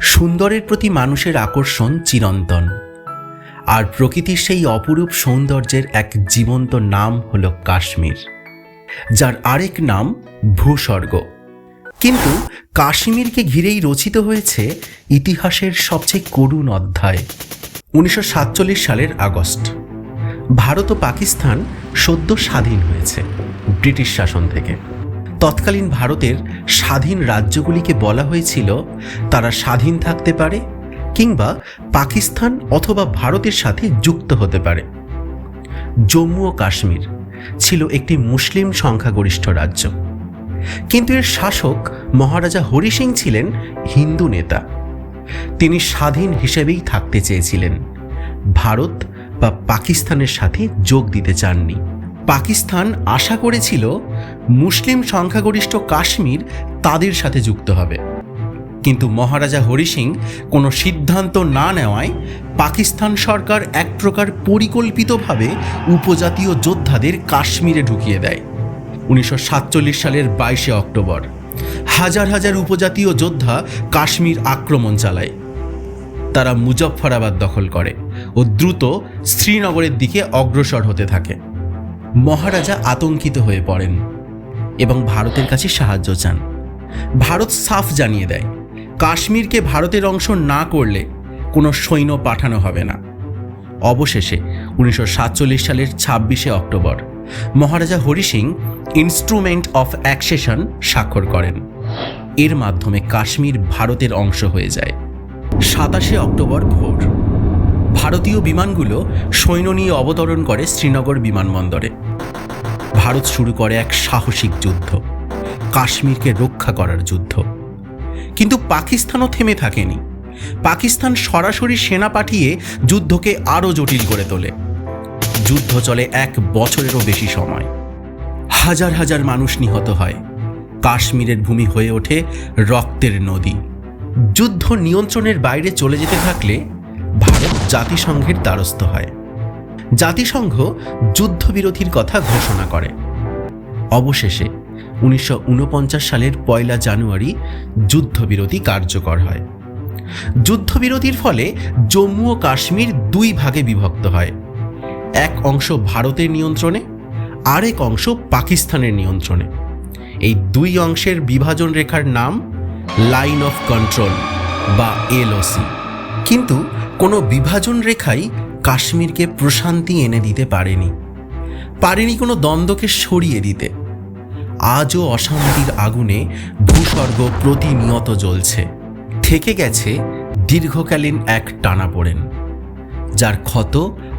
সুন্দরের প্রতি মানুষের আকর্ষণ চিরন্তন। আর প্রকৃতির সেই অপরূপ সৌন্দর্যের এক জীবন্ত নাম হল কাশ্মীর, যার আরেক নাম ভূস্বর্গ। কিন্তু কাশ্মীরকে ঘিরেই রচিত হয়েছে ইতিহাসের সবচেয়ে করুণ অধ্যায়। উনিশশো সাতচল্লিশ সালের আগস্ট, ভারত ও পাকিস্তান সদ্য স্বাধীন হয়েছে ব্রিটিশ শাসন থেকে। তৎকালীন ভারতের স্বাধীন রাজ্যগুলিকে বলা হয়েছিল তারা স্বাধীন থাকতে পারে কিংবা পাকিস্তান অথবা ভারতের সাথে যুক্ত হতে পারে। জম্মু ও কাশ্মীর ছিল একটি মুসলিম সংখ্যাগরিষ্ঠ রাজ্য। কিন্তু এর শাসক মহারাজা হরি সিং ছিলেন হিন্দু নেতা। তিনি স্বাধীন হিসেবেই থাকতে চেয়েছিলেন। ভারত বা পাকিস্তানের সাথে যোগ দিতে চাননি। পাকিস্তান আশা করেছিল মুসলিম সংখ্যাগরিষ্ঠ কাশ্মীর তাদের সাথে যুক্ত হবে। কিন্তু মহারাজা হরি সিং কোনো সিদ্ধান্ত না নেওয়ায় পাকিস্তান সরকার এক প্রকার পরিকল্পিতভাবে উপজাতীয় যোদ্ধাদের কাশ্মীরে ঢুকিয়ে দেয়। উনিশশো সাতচল্লিশ সালের বাইশে অক্টোবর, হাজার হাজার উপজাতীয় যোদ্ধা কাশ্মীর আক্রমণ চালায়। তারা মুজফফরাবাদ দখল করে ও দ্রুত শ্রীনগরের দিকে অগ্রসর হতে থাকে। মহারাজা আতঙ্কিত হয়ে পড়েন। এবং ভারতের কাছে সাহায্য চান। ভারত সাফ জানিয়ে দেয়, কাশ্মীরকে ভারতের অংশ না করলে কোনো সৈন্য পাঠানো হবে না। অবশেষে উনিশশো সাতচল্লিশ সালের ছাব্বিশে October Maharaja Hari Singh instrument of accession স্বাক্ষর করেন। এর মাধ্যমে কাশ্মীর ভারতের অংশ হয়ে যায়। সাতাশে অক্টোবর ভোর, ভারতীয় বিমানগুলো সৈন্য নিয়ে অবতরণ করে শ্রীনগর বিমানবন্দরে। ভারত শুরু করে এক সাহসিক যুদ্ধ, কাশ্মীরকে রক্ষা করার যুদ্ধ। কিন্তু পাকিস্তানও থেমে থাকেনি। পাকিস্তান সরাসরি সেনা পাঠিয়ে যুদ্ধকে আরও জটিল করে তোলে। যুদ্ধ চলে এক বছরেরও বেশি সময়। হাজার হাজার মানুষ নিহত হয়। কাশ্মীরের ভূমি হয়ে ওঠে রক্তের নদী। যুদ্ধ নিয়ন্ত্রণের বাইরে চলে যেতে থাকলে ভারত জাতিসংঘের দ্বারস্থ হয়। জাতিসংঘ যুদ্ধবিরতির কথা ঘোষণা করে। অবশেষে উনিশশো ঊনপঞ্চাশ সালের পয়লা জানুয়ারি যুদ্ধবিরতি কার্যকর হয়। যুদ্ধবিরতির ফলে জম্মু ও কাশ্মীর দুই ভাগে বিভক্ত হয়। এক অংশ ভারতের নিয়ন্ত্রণে, আরেক অংশ পাকিস্তানের নিয়ন্ত্রণে। এই দুই অংশের বিভাজন রেখার নাম লাইন অফ কন্ট্রোল বা এলওসি। কিন্তু কোনো বিভাজন রেখাই কাশ্মীরকে প্রশান্তি এনে দিতে পারেনি। পারেনি কোনো দ্বন্দ্বকে সরিয়ে দিতে। আজও অশান্তির আগুনে ভূস্বর্গ প্রতিনিয়ত জ্বলছে। থেকে গেছে দীর্ঘকালীন এক টানাপোড়েন, যার ক্ষত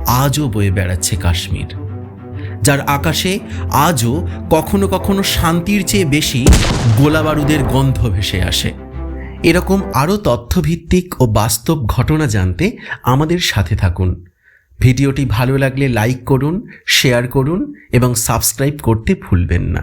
আজও বয়ে বেড়াচ্ছে কাশ্মীর। যার আকাশে আজও কখনো কখনো শান্তির চেয়ে বেশি গোলাবারুদের গন্ধ ভেসে আসে। এরকম আরও তথ্যভিত্তিক ও বাস্তব ঘটনা জানতে আমাদের সাথে থাকুন। ভিডিওটি ভালো লাগলে লাইক করুন শেয়ার করুন এবং সাবস্ক্রাইব করতে ভুলবেন না।